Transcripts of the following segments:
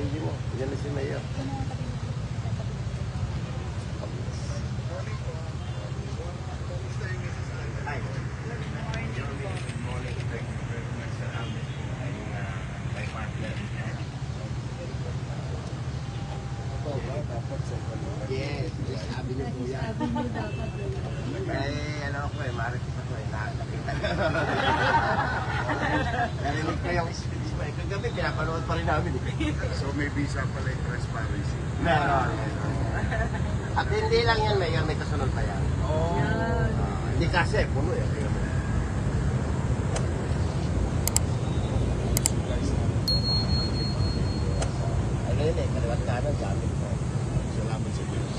Lady mo. Yan na si Mayor. Yes, sabi niyo po yan. Eh, ano ako eh, marites ako eh, nakakita. Narinig ko yung speech Kagabi, pinapanood pa rin namin eh. So may visa pala yung transparency. Meron. At hindi lang yan, Mayor, may kasunod pa yan. Oh. Ah, hindi kasi, puno mo. Ano yun eh, kaliwat kanan, gamit ko. Salamat sa Diyos.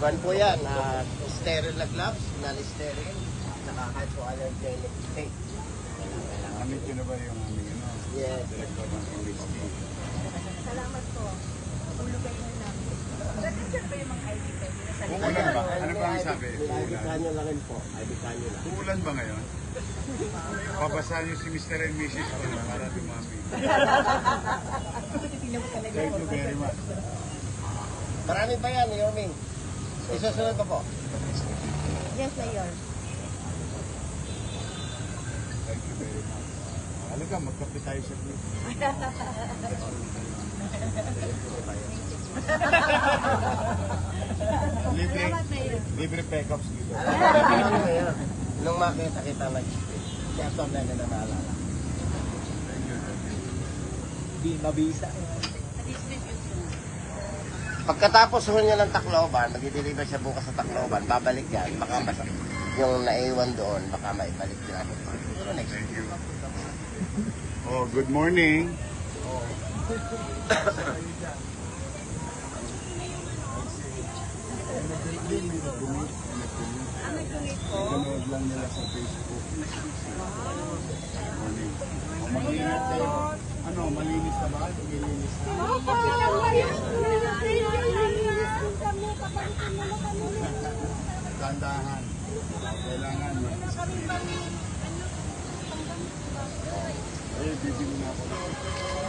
Ban po yan, uh, sterile na gloves, non-sterile, saka hypoallergenic tape. Namit yun na ba yung aming ano? Yes. Director ng MSD. Salamat po. Tulog kayo na lang. Nandito ba yung mga ID? Nasa Uulan ba? Ano ba ang sabi? Ibikan Uulan? nyo lang rin po. Ibikan nyo lang. Uulan ba ngayon? Pabasahan niyo si Mr. and Mrs. ko na para dumami. Thank you very much. Marami pa yan, Yoming. Isusunod ko po. Yes, Mayor. Thank you very much. Alaga, magkape tayo sa group. libre, libre pickups dito. Alam mo yun, nung makita kita nag-speech, kaya ito na na naalala. Di mabisa. Pagkatapos ho niya ng Tacloban, mag-deliver siya bukas sa Tacloban, babalik yan, baka yung naiwan doon, baka maibalik niya. Pero next Thank you. Oh, good morning. Nanood lang nila sa Facebook. Morning. Oh, Mag-ingat kayo. Ano, malinis na ba? Maglinis na. Dandahan. Kailangan mag- Eh, bibili na ako.